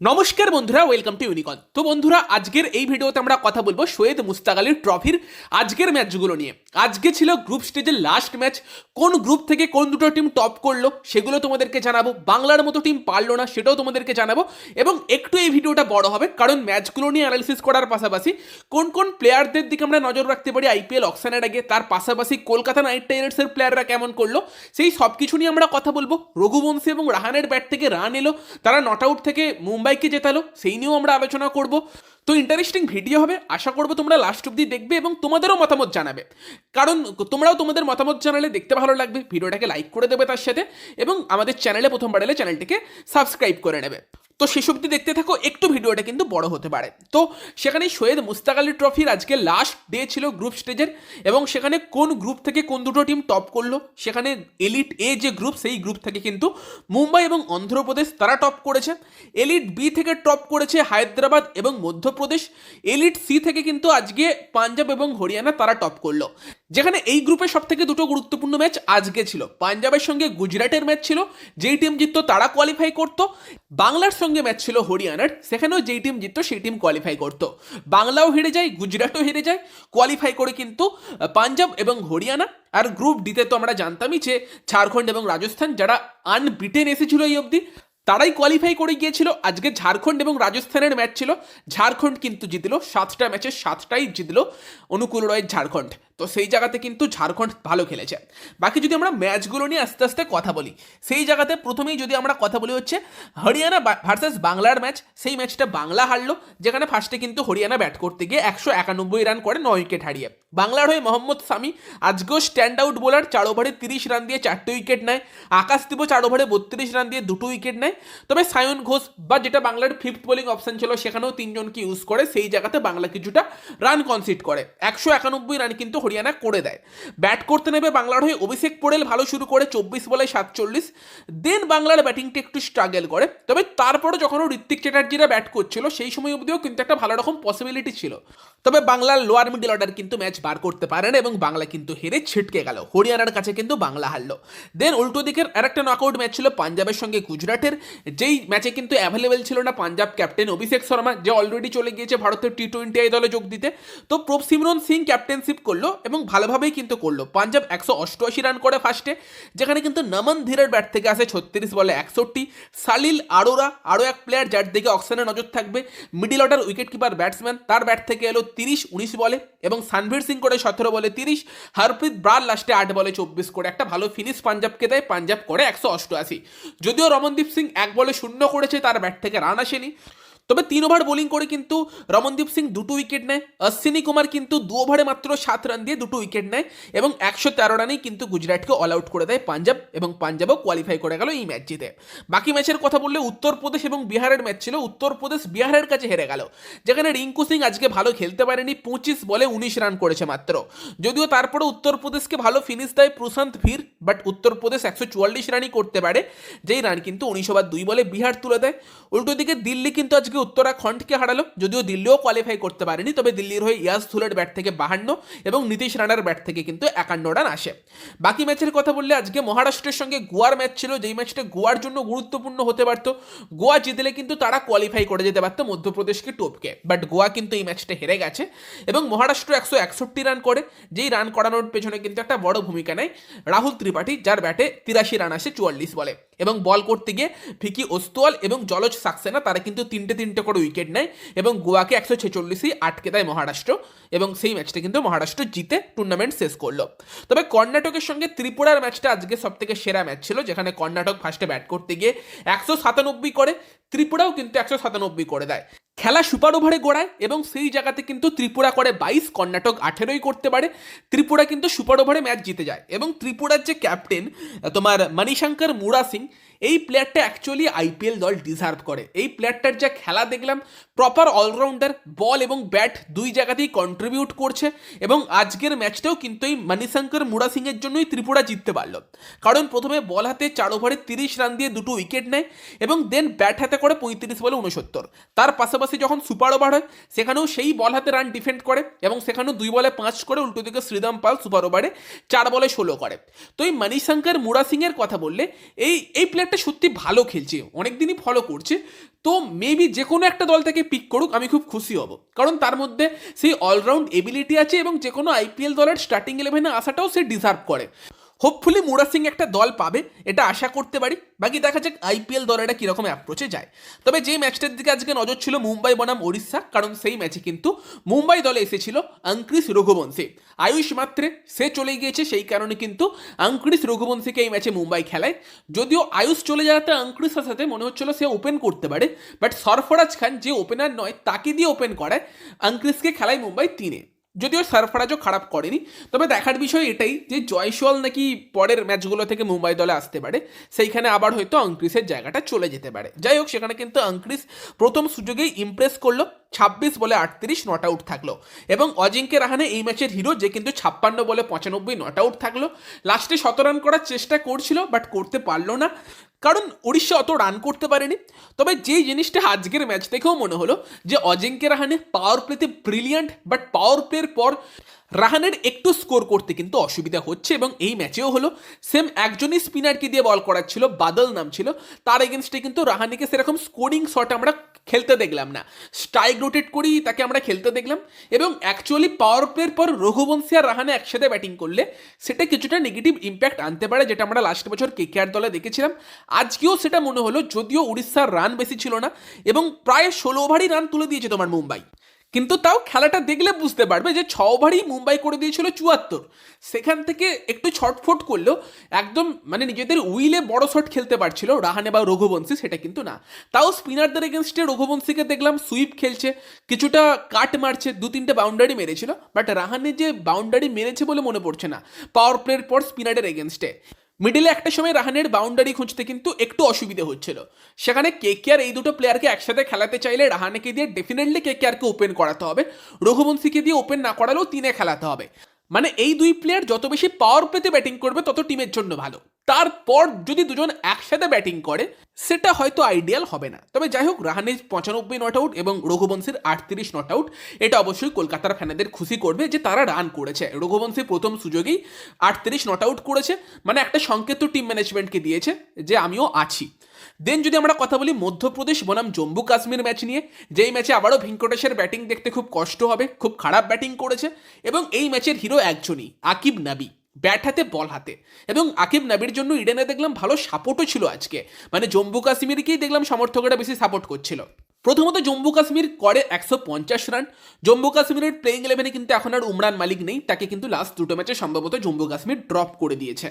নমস্কার বন্ধুরা welcome to ইউনিকন তো বন্ধুরা, আজকের এই ভিডিওতে আমরা কথা বলব সৈয়দ মুস্তাক আলীর ট্রফির আজকের ম্যাচগুলো নিয়ে। আজকে ছিল গ্রুপ স্টেজের লাস্ট ম্যাচ কোন গ্রুপ থেকে কোন দুটো টিম টপ করল, সেগুলো তোমাদেরকে জানাব। বাংলার মতো টিম পারল না, সেটাও তোমাদেরকে জানাব। এবং একটু এই ভিডিওটা বড় হবে, কারণ ম্যাচগুলো নিয়ে অ্যানালিসিস করার পাশাপাশি কোন কোন প্লেয়ারদের দিকে আমরা নজর রাখতে পারি আইপিএল অকশনের আগে, তার পাশাপাশি কলকাতা নাইট রাইডার্সের প্লেয়াররা কেমন করল, সেই সব কিছু নিয়ে আমরা কথা বলব। রঘুবংশী এবং রাহানের ব্যাট থেকে রান এলো, তারা নট আউট থেকে মুম্বাইকে জেতালো, সেই নিয়েও আমরা আলোচনা করব। তো ইন্টারেস্টিং ভিডিও হবে। আশা করব তোমরা লাস্ট অব্দি দেখবে এবং তোমাদেরও মতামত জানাবে। কারণ তোমরাও তোমাদের মতামত জানালে দেখতে ভালো লাগবে। ভিডিওটাকে লাইক করে দেবে তার সাথে এবং আমাদের চ্যানেলে প্রথমবার এলে চ্যানেলটিকে সাবস্ক্রাইব করে নেবে। তো শেষ অব্দি দেখতে থাকো, একটু ভিডিওটা কিন্তু বড় হতে পারে। তো সেখানে সৈয়দ মুস্তাক আলী ট্রফির আজকে লাস্ট ডে ছিল গ্রুপ স্টেজের এবং সেখানে কোন গ্রুপ থেকে কোন দুটো টিম টপ করল, সেখানে এলিট এ যে গ্রুপ সেই গ্রুপ থেকে কিন্তু মুম্বাই এবং অন্ধ্রপ্রদেশ তারা টপ করেছে। এলিট বি থেকে টপ করেছে হায়দ্রাবাদ এবং মধ্যপ্রদেশ। এলিট সি থেকে কিন্তু আজকে পাঞ্জাব এবং হরিয়ানা তারা টপ করল। যেখানে এই গ্রুপে সব থেকে দুটো গুরুত্বপূর্ণ ম্যাচ আজকে ছিল। পাঞ্জাবের সঙ্গে গুজরাটের ম্যাচ ছিল, যেই টিম জিততো তারা কোয়ালিফাই করতো। বাংলার সঙ্গে ম্যাচ ছিল হরিয়ানার, সেখানেও যেই টিম জিততো সেই টিম কোয়ালিফাই করতো। বাংলাও হেরে যায়, গুজরাটও হেরে যায় কোয়ালিফাই করে কিন্তু পাঞ্জাব এবং হরিয়ানা আর গ্রুপ ডিতে তো আমরা জানতামই যে ঝাড়খণ্ড এবং রাজস্থান যারা আনবিটেন এসেছিল এই অবধি, তারাই কোয়ালিফাই করে গিয়েছিল। আজকে ঝাড়খণ্ড এবং রাজস্থানের ম্যাচ ছিল। ঝাড়খণ্ড কিন্তু জিতলো, সাতটা ম্যাচের সাতটাই জিতলো অনুকূল রয়ের ঝাড়খণ্ড। তো সেই জায়গাতে কিন্তু ঝাড়খণ্ড ভালো খেলেছে। বাকি যদি আমরা ম্যাচগুলো নিয়ে আস্তে আস্তে কথা বলি, সেই জায়গাতে প্রথমেই যদি আমরা কথা বলি হচ্ছে হরিয়ানা ভার্সেস বাংলার ম্যাচ সেই ম্যাচটা বাংলা হারলো, যেখানে ফার্স্টে কিন্তু হরিয়ানা ব্যাট করতে গিয়ে একশো একানব্বই রান করে নয় উইকেট হারিয়ে। বাংলার হয়ে মোহাম্মদ সামি আজকেও স্ট্যান্ড আউট বোলার চার ওভারে তিরিশ রান দিয়ে চারটে উইকেট নেয়। আকাশদীপও চার ওভারে বত্রিশ রান দিয়ে দুটো উইকেট নেয়। তবে সায়ন ঘোষ বা যেটা বাংলার ফিফথ বোলিং অপশন ছিল, সেখানেও তিনজনকে ইউজ করে, সেই জায়গাতে বাংলা কিছুটা রান কনসিড করে। একশো একানব্বই রান কিন্তু হরিয়ানা করে দেয়। ব্যাট করতে নেবে বাংলার হয়ে অভিষেক পোড়েল ভালো শুরু করে চব্বিশ বলে সাতচল্লিশ। দেন বাংলার ব্যাটিংটা একটু স্ট্রাগল করে। তবে তারপরে যখন ঋত্বিক চ্যাটার্জিরা ব্যাট করছিল, সেই সময় অবধিও কিন্তু একটা ভালো রকম পসিবিলিটি ছিল। তবে বাংলার লোয়ার মিডল অর্ডার কিন্তু ম্যাচ বার করতে পারে না এবং বাংলা কিন্তু হেরে ছিটকে গেল। হরিয়ানার কাছে কিন্তু বাংলা হারলো। দেন উল্টো দিকের আরেকটা নকআউট ম্যাচ ছিল পাঞ্জাবের সঙ্গে গুজরাটের। যেই ম্যাচে কিন্তু অ্যাভেলেবেল ছিল না পাঞ্জাব ক্যাপ্টেন অভিষেক শর্মা, যে অলরেডি চলে গিয়েছে ভারতের টি টোয়েন্টি আই দলে যোগ দিতে। তো প্রভ সিমরন সিং ক্যাপ্টেনশিপ করল। এবং ভালোভাবেই কিন্তু করল। পাঞ্জাব একশো অষ্টআশি রান করে ফার্স্টে যেখানে কিন্তু নমন ধীরের ব্যাট থেকে আসে ছত্রিশ বলে একষট্টি। সালিল আরোরা আরও এক প্লেয়ার যার দিকে অক্সনে নজর থাকবে। Middle order wicket keeper batsman তার ব্যাট থেকে এলো তিরিশ, উনিশ বলে এবং সানভীর সিং করে সতেরো বলে তিরিশ। হরপ্রীত ব্রার লাস্টে আট বলে চব্বিশ করে। একটা ভালো ফিনিশ পাঞ্জাবকে দেয়। পাঞ্জাব করে একশো অষ্টআশি। যদিও রমনদীপ সিং এক বলে শূন্য করেছে, তার ব্যাট থেকে রান আসেনি। তবে তিন ওভার বোলিং করে কিন্তু রমনদীপ সিং দুটো উইকেট নেয়, অশ্বিনী কুমার কিন্তু দু ওভারে মাত্র সাত রান দিয়ে দুটো উইকেট নেয় এবং একশো তেরো রানেই কিন্তু গুজরাটকে অল আউট করে দেয় পাঞ্জাব এবং পাঞ্জাবও কোয়ালিফাই করে গেল এই ম্যাচ জিতে। বাকি ম্যাচের কথা বললে উত্তরপ্রদেশ এবং বিহারের ম্যাচ ছিল, উত্তরপ্রদেশ বিহারের কাছে হেরে গেল। যেখানে রিঙ্কু সিং আজকে ভালো খেলতে পারেনি, পঁচিশ বলে উনিশ রান করেছে মাত্র। যদিও তারপরে উত্তরপ্রদেশকে ভালো ফিনিশ দেয় প্রশান্ত ভীর বাট উত্তরপ্রদেশ একশো চুয়াল্লিশ রানই করতে পারে, যেই রান কিন্তু উনিশ ওভার দুই বলে বিহার তুলে দেয়। উল্টো দিকে দিল্লি কিন্তু আজকে উত্তরাখণ্ডকে হারালো, যদিও দিল্লিও কোয়ালিফাই করতে পারেনি, তবে দিল্লির হয়ে ইয়াস ধুলের ব্যাট থেকে বাহান্ন এবং নীতিশ রানার ব্যাট থেকে কিন্তু একান্ন রান আসে। বাকি ম্যাচের কথা বললে আজকে মহারাষ্ট্রের সঙ্গে গোয়ার ম্যাচ ছিল, যেই ম্যাচটা গোয়ার জন্য গুরুত্বপূর্ণ হতে পারতো। গোয়া জিতলে কিন্তু তারা কোয়ালিফাই করে যেতে পারতো মধ্যপ্রদেশকে টপকে বাট গোয়া কিন্তু এই ম্যাচটা হেরে গেছে এবং মহারাষ্ট্র একশো একষট্টি রান করে, যেই রান করানোর পেছনে কিন্তু একটা বড় ভূমিকা নেয় রাহুল ত্রিপাঠী, যার ব্যাটে তিরাশি রান আসে চুয়াল্লিশ বলে। এবং বল করতে গিয়ে ভিকি ওস্তোয়াল এবং জলজ সাক্সেনা, তারা কিন্তু তিনটে তিনটে করে উইকেট নেয় এবং গোয়াকে একশো ছেচল্লিশই আটকে দেয় মহারাষ্ট্র এবং সেই ম্যাচটা কিন্তু মহারাষ্ট্র জিতে টুর্নামেন্ট শেষ করল। তবে কর্ণাটকের সঙ্গে ত্রিপুরার ম্যাচটা আজকে সব থেকে সেরা ম্যাচ ছিল, যেখানে কর্ণাটক ফার্স্টে ব্যাট করতে গিয়ে একশো সাতানব্বই করে, ত্রিপুরাও কিন্তু একশো সাতানব্বই করে দেয়। খেলা সুপার ওভারে গোড়ায় এবং সেই জায়গাতে কিন্তু ত্রিপুরা করে বাইশ, কর্ণাটক আঠেরোই করতে পারে। ত্রিপুরা কিন্তু সুপার ওভারে ম্যাচ জিতে যায় এবং ত্রিপুরার যে ক্যাপ্টেন তোমার মণিশঙ্কর মুরা সিং এই প্লেয়ারটা অ্যাকচুয়ালি আইপিএল দল ডিজার্ভ করে। এই প্লেয়ারটার যা খেলা দেখলাম প্রপার অলরাউন্ডার বল এবং ব্যাট দুই জায়গাতেই কন্ট্রিবিউট করছে এবং আজকের ম্যাচটাও কিন্তু এই মণিশঙ্কর মুরা সিংয়ের জন্যই ত্রিপুরা জিততে পারল। কারণ প্রথমে বল হাতে চার ওভারে তিরিশ রান দিয়ে দুটো উইকেট নেয় এবং দেন ব্যাট হাতে করে পঁয়ত্রিশ বলে উনসত্তর তার পাশাপাশি যখন সুপার ওভার হয়, সেখানেও সেই বল হাতে রান ডিফেন্ড করে এবং সেখানেও দুই বলে পাঁচ করে উল্টো দিকে শ্রীরাম পাল সুপার ওভারে চার বলে ষোলো করে। তো এই মণিশঙ্কর মুরা সিংয়ের কথা বললে, এই এই প্লেয়ারটা সত্যি ভালো খেলছে, অনেকদিনই ফলো করছে, তো মেবি যে কোনো একটা দল থেকে পিক করুক, আমি খুব খুশি হব। কারণ তার মধ্যে সেই অলরাউন্ড এবিলিটি আছে এবং যে কোনো আইপিএল দলের স্টার্টিং ইলেভেনে আসাটাও সে ডিজার্ভ করে। হোপফুলি মুরা সিং একটা দল পাবে, এটা আশা করতে পারি। বাকি দেখা যাক আইপিএল দলেরা কীরকম অ্যাপ্রোচে যায়। তবে যে ম্যাচটার দিকে আজকে নজর ছিল মুম্বাই বনাম ওড়িশা, কারণ সেই ম্যাচে কিন্তু মুম্বাই দলে এসেছিল অঙ্ক্রিস রঘুবংশী। আয়ুষ মাত্রে, সে চলে গিয়েছে, সেই কারণে কিন্তু অঙ্ক্রিস রঘুবংশীকে এই ম্যাচে মুম্বাই খেলায়। যদিও আয়ুষ চলে যাওয়াতে অঙ্ক্রিসের সাথে মনে হচ্ছিল সে ওপেন করতে পারে বাট সরফরাজ খান যে ওপেনার নয়, তাকে দিয়ে ওপেন করায় অঙ্ক্রিসকে খেলায় মুম্বাই তিনে। যদিও সারফরাজও খারাপ করেনি, তবে দেখার বিষয় এটাই যে জয়সওয়াল নাকি পরের ম্যাচগুলো থেকে মুম্বাই দলে আসতে পারে, সেইখানে আবার হয়তো অঙ্ক্রিসের জায়গাটা চলে যেতে পারে। যাই হোক, সেখানে কিন্তু অঙ্ক্রিস প্রথম সুযোগেই ইমপ্রেস করল। ছাব্বিশ বলে আটত্রিশ নট আউট থাকল। এবং অজিঙ্কে রাহানে এই ম্যাচের হিরো যে কিন্তু ছাপ্পান্ন বলে পঁচানব্বই নট আউট থাকল। লাস্টে শত রান করার চেষ্টা করছিল বাট করতে পারল না। কারণ উড়িষ্যা অত রান করতে পারেনি। তবে যেই জিনিসটা আজকের ম্যাচ দেখেও মনে হলো, যে অজিঙ্কে রাহানে পাওয়ার প্লেতে ব্রিলিয়ান্ট বাট পাওয়ার প্লের পর রাহানের একটু স্কোর করতে কিন্তু অসুবিধা হচ্ছে এবং এই ম্যাচেও হলো। সেম একজনই স্পিনারকে দিয়ে বল করাচ্ছিল বাদল নাম ছিল। তার এগেনস্টে কিন্তু রাহানিকে সেরকম স্কোরিং শট আমরা খেলতে দেখলাম না। স্ট্রাইক রোটেট করেই তাকে আমরা খেলতে দেখলাম। এবং অ্যাকচুয়ালি পাওয়ার প্লের পর রঘুবংশী আর রাহানে একসাথে ব্যাটিং করলে সেটা কিছুটা নেগেটিভ ইম্প্যাক্ট আনতে পারে, যেটা আমরা লাস্ট বছর কেকেআর দলে দেখেছিলাম। আজকেও সেটা মনে হলো, যদিও উড়িষ্যার রান বেশি ছিল না, এবং প্রায় ষোলো ওভারই রান তুলে দিয়েছে তোমার মুম্বাই। কিন্তু তাও খেলাটা দেখলে বুঝতে পারবে যে ছ ওভারই মুম্বাই করে দিয়েছিল চুয়াত্তর। সেখান থেকে একটু ছটফট করলেও একদম মানে নিজেদের উইলে বড় শট খেলতে পারছিল রাহানে বা রঘুবংশী, সেটা কিন্তু না। তাও স্পিনারদের এগেনস্টে রঘুবংশীকে দেখলাম সুইপ খেলছে, কিছুটা কাট মারছে দু তিনটে বাউন্ডারি মেরেছিল বাট রাহানে যে বাউন্ডারি মেরেছে বলে মনে পড়ছে না। পাওয়ার প্লের পর স্পিনারের এগেনস্টে মিডিলে একটা সময় রাহানের বাউন্ডারি খুঁজতে কিন্তু একটু অসুবিধে হচ্ছিল। সেখানে কে কেকেআর এই দুটো প্লেয়ারকে একসাথে খেলাতে চাইলে রাহানেকে দিয়ে ডেফিনেটলি কে কেকেআরকে ওপেন করাতে হবে। রঘুবংশীকে দিয়ে ওপেন না করালেও তিনে খেলাতে হবে। মানে এই দুই প্লেয়ার যত বেশি পাওয়ার প্লেতে ব্যাটিং করবে, তত টিমের জন্য ভালো। তারপর যদি দুজন একসাথে ব্যাটিং করে, সেটা হয়তো আইডিয়াল হবে না। তবে যাই হোক রাহানের পঁচানব্বই নট আউট এবং রঘুবংশীর আটত্রিশ নট আউট এটা অবশ্যই কলকাতার ফ্যানেদের খুশি করবে যে তারা রান করেছে। রঘুবংশী প্রথম সুযোগেই আটত্রিশ নট আউট করেছে মানে একটা সংকেত টিম ম্যানেজমেন্টকে দিয়েছে যে আমিও আছি। দেন যদি আমরা কথা বলি মধ্যপ্রদেশ বনাম জম্মু কাশ্মীর ম্যাচ নিয়ে, যেই ম্যাচে আবারও ভেঙ্কটেশের ব্যাটিং দেখতে খুব কষ্ট হবে, খুব খারাপ ব্যাটিং করেছে এবং এই ম্যাচের হিরো একজনই, আকিব নাবি ব্যাট হাতে বল হাতে। এবং আকিব নাবির জন্য ইডেনে দেখলাম ভালো সাপোর্টও ছিল আজকে। মানে জম্মু কাশ্মীরকেই দেখলাম সমর্থকেরা বেশি সাপোর্ট করছিল। প্রথমত জম্মু কাশ্মীর করে একশো পঞ্চাশ রান জম্মু কাশ্মীরের প্লেইং ইলেভেনে কিন্তু এখন আর উমরান মালিক নেই, তাকে কিন্তু লাস্ট দুটো ম্যাচে সম্ভবত জম্মু কাশ্মীর ড্রপ করে দিয়েছে।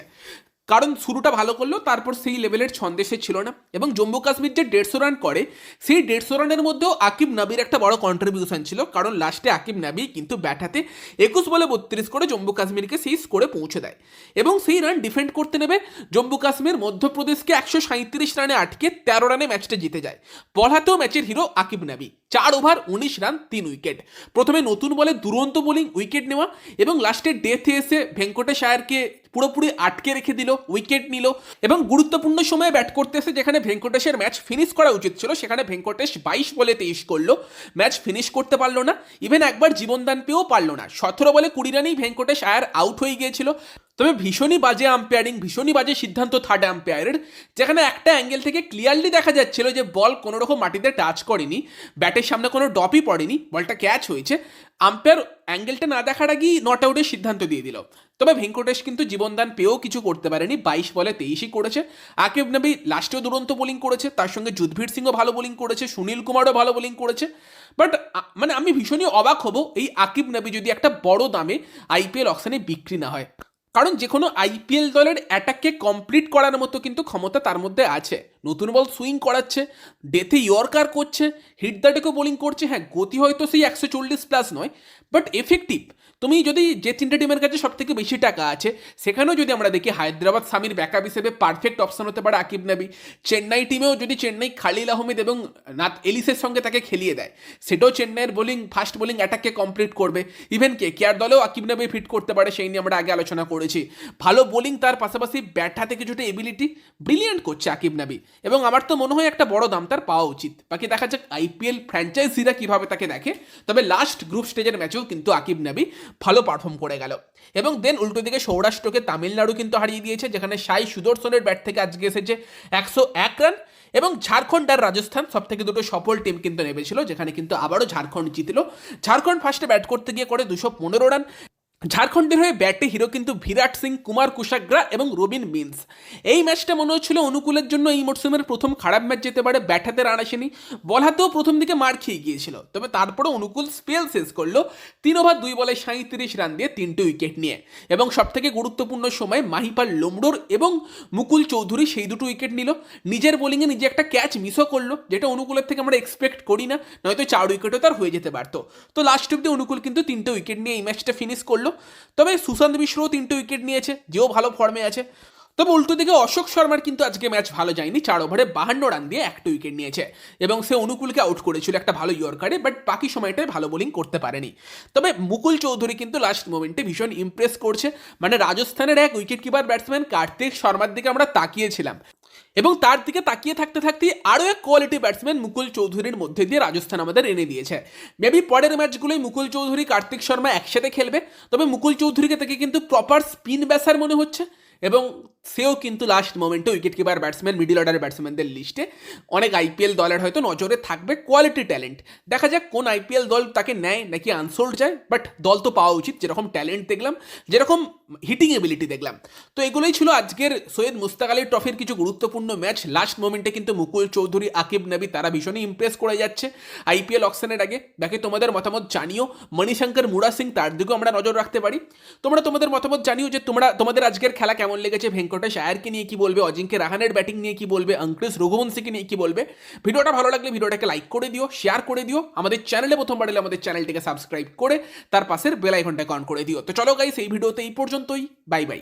কারণ শুরুটা ভালো করল তারপর সেই লেভেলের ছন্দেশে ছিল না। এবং জম্মু কাশ্মীর যে দেড়শো রান করে, সেই দেড়শো রানের মধ্যেও আকিব নাবির একটা বড় কন্ট্রিবিউশন ছিল। কারণ লাস্টে আকিব নাবি কিন্তু ব্যাট হাতে একুশ বলে বত্রিশ করে জম্মু কাশ্মীরকে সেই স্কোরে পৌঁছে দেয়। এবং সেই রান ডিফেন্ড করতে নেবে জম্মু কাশ্মীর, মধ্যপ্রদেশকে একশো সাঁত্রিশ রানে আটকে তেরো রানে ম্যাচটা জিতে যায়। পড়াতেও ম্যাচের হিরো আকিব নাবি। চার ওভার উনিশ রান তিন উইকেট প্রথমে নতুন বলে দুরন্ত বোলিং উইকেট নেওয়া এবং লাস্টে ডেথে এসে ভেঙ্কটেশ আয়ারকে পুরোপুরি আটকে রেখে দিল উইকেট নিল এবং গুরুত্বপূর্ণ সময়ে ব্যাট করতেছে যেখানে ভেঙ্কটেশের ম্যাচ ফিনিশ করা উচিত ছিল। সেখানে ভেঙ্কটেশ বাইশ বলে তেইশ করল। ম্যাচ ফিনিশ করতে পারল না। ইভেন একবার জীবনদান পেয়েও পারল না। সতেরো বলে কুড়ি রানেই ভেঙ্কটেশ আয়ার আউট হয়ে গিয়েছিল। তবে ভীষণই বাজে আম্পায়ারিং ভীষণই বাজে সিদ্ধান্ত থার্ড আম্পায়ারের যেখানে একটা অ্যাঙ্গেল থেকে ক্লিয়ারলি দেখা যাচ্ছিল যে বল কোনো রকম মাটিতে টাচ করেনি ব্যাটের সামনে কোনো ডপই পড়েনি বলটা ক্যাচ হয়েছে আম্পায়ার অ্যাঙ্গেলটা না দেখার আগেই নট আউটের সিদ্ধান্ত দিয়ে দিল। তবে ভেঙ্কটেশ কিন্তু জীবনদান পেয়েও কিছু করতে পারেনি, বাইশ বলে তেইশই করেছে, আকিব নবী লাস্টেও দুরন্ত বোলিং করেছে, তার সঙ্গে যুদ্ধবীর সিংও ভালো বোলিং করেছে, সুনীল কুমারও ভালো বোলিং করেছে বাট মানে আমি ভীষণই অবাক হব এই আকিব নবী যদি একটা বড় দামে আইপিএল অকশনে বিক্রি না হয়। কারণ যে কোনো আইপিএল দলের অ্যাটাককে কমপ্লিট করার মতো কিন্তু ক্ষমতা তার মধ্যে আছে। নতুন বল সুইং করাচ্ছে ডেথে ইয়র্কার করছে হিট দ্য ডেকেও বোলিং করছে হ্যাঁ গতি হয়তো সেই একশো চল্লিশ প্লাস নয় বাট এফেক্টিভ তুমি যদি যে তিনটে টিমের কাছে সব থেকে বেশি টাকা আছে, সেখানেও যদি আমরা দেখি হায়দ্রাবাদ স্বামীর ব্যাকআপ হিসেবে পারফেক্ট অপশন হতে পারে আকিব নবী। চেন্নাই টিমেও যদি চেন্নাই খালিল আহমেদ এবং নাথ এলিসের সঙ্গে তাকে খেলিয়ে দেয়, সেটাও চেন্নাইয়ের বোলিং ফাস্ট বোলিং অ্যাটাককে কমপ্লিট করবে। ইভেন কে কেয়ার দলেও আকিব নবী ফিট করতে পারে, সেই নিয়ে আমরা আগে আলোচনা করেছি। ভালো বোলিং তার পাশাপাশি ব্যাট হাতে কিছুটা এবিলিটি ব্রিলিয়েন্ট করছে আকিব নবী। এবং আমার তো মনে হয় একটা বড় দাম তার পাওয়া উচিত। বাকি দেখা যাক আইপিএল ফ্র্যাঞ্চাইজিরা কীভাবে তাকে দেখে। তবে লাস্ট গ্রুপ স্টেজের ম্যাচেও কিন্তু আকিব নাবি ভালো পারফর্ম করে গেল। এবং দেন উল্টো দিকে সৌরাষ্ট্রকে তামিলনাড়ু কিন্তু হারিয়ে দিয়েছে, যেখানে সাই সুদর্শনের ব্যাট থেকে আজকে এসেছে একশো এক রান এবং ঝাড়খণ্ড আর রাজস্থান সব থেকে দুটো সফল টিম কিন্তু নেমেছিল, যেখানে কিন্তু আবারও ঝাড়খণ্ড জিতল। ঝাড়খণ্ড ফার্স্টে ব্যাট করতে গিয়ে করে দুশো পনেরো রান ঝাড়খণ্ডের হয়ে ব্যাটে হিরো কিন্তু বিরাট সিং, কুমার কুশাগ্রা এবং রবিন মিন্স। এই ম্যাচটা মনে হচ্ছিল অনুকূলের জন্য এই মরসুমের প্রথম খারাপ ম্যাচ যেতে পারে ব্যাট হাতে রান আসেনি। বল হাতেও প্রথম দিকে মার খেয়ে গিয়েছিল, তবে তারপরে অনুকূল স্পেল শেষ করল। তিন ওভার দুই বলে সাঁত্রিশ রান দিয়ে তিনটে উইকেট নিয়ে। এবং সবথেকে গুরুত্বপূর্ণ সময় মাহিপাল লোমডোর এবং মুকুল চৌধুরী সেই দুটো উইকেট নিল। নিজের বোলিংয়ে নিজে একটা ক্যাচ মিসও করল, যেটা অনুকূলের থেকে আমরা এক্সপেক্ট করি না, নয়তো চার উইকেটও তার হয়ে যেতে পারতো। তো লাস্ট অব্দি অনুকূল কিন্তু তিনটে উইকেট নিয়ে এই ম্যাচটা ফিনিশ করল। তবে সুশান্ত মিশ্রও তিনটে উইকেট নিয়েছে, যেও ভালো ফর্মে আছে। তবে উল্টো দিকে অশোক শর্মার কিন্তু আজকে ম্যাচ ভালো যায়নি, চার ওভারে বাহান্ন রান দিয়ে একটা উইকেট নিয়েছে। এবং সে অনুকূলকে আউট করেছিল একটা ভালো ইয়র্কারে বাট বাকি সময়টায় ভালো বোলিং করতে পারেনি। তবে মুকুল চৌধুরী কিন্তু লাস্ট মোমেন্টে ভীষণ ইমপ্রেস করছে। মানে রাজস্থানের এক উইকেট কিপার ব্যাটসম্যান কার্তিক শর্মার দিকে আমরা তাকিয়েছিলাম। এবং তার দিকে তাকিয়ে থাকতে থাকতেই আরও এক কোয়ালিটি ব্যাটসম্যান মুকুল চৌধুরীর মধ্যে দিয়ে রাজস্থান আমাদের এনে দিয়েছে। মেবি পরের ম্যাচগুলোই মুকুল চৌধুরী, কার্তিক শর্মা একসাথে খেলবে। তবে মুকুল চৌধুরীকে থেকে কিন্তু প্রপার স্পিন ব্যাসার মনে হচ্ছে। এবং সেও কিন্তু লাস্ট মোমেন্টে উইকেট কিপার ব্যাটসম্যান মিডিল অর্ডারের ব্যাটসম্যানদের লিস্টে অনেক আইপিএল দলের হয়তো নজরে থাকবে কোয়ালিটি ট্যালেন্ট দেখা যাক কোন আইপিএল দল তাকে নেয় নাকি আনসোল্ড যায় বাট দল তো পাওয়া উচিত। যেরকম ট্যালেন্ট দেখলাম, যেরকম হিটিং এবিলিটি দেখলাম। তো এগুলোই ছিল আজকের সৈয়দ মুস্তাক আলী ট্রফির কিছু গুরুত্বপূর্ণ ম্যাচ লাস্ট মোমেন্টে কিন্তু মুকুল চৌধুরী, আকিব নবী তারা ভীষণই ইমপ্রেস করে যাচ্ছে আইপিএল অকশনের আগে। বাকি তোমাদের মতামত জানিও। মণিশঙ্কর মুরা সিং, তার দিকেও আমরা নজর রাখতে পারি। তোমরা তোমাদের মতামত জানিও যে তোমরা, তোমাদের আজকের খেলা কেমন লেগেছে ভেঙ্কটেশ আয়ারকে নিয়ে কি বলবে? অজিঙ্কে রাহানের ব্যাটিং নিয়ে কি বলবে? অঙ্কুশ রঘুবংশীকে নিয়ে কি বলবে? ভিডিওটা ভালো লাগলে ভিডিওটাকে লাইক করে দিও শেয়ার করে দিও। আমাদের চ্যানেলে প্রথমবার এলে আমাদের চ্যানেলটিকে সাবস্ক্রাইব করে, তার পাশের বেল আইকনটাকে অন করে দিও। তো চলো গাইস এই ভিডিওতে এই পর্যন্তই। Bye bye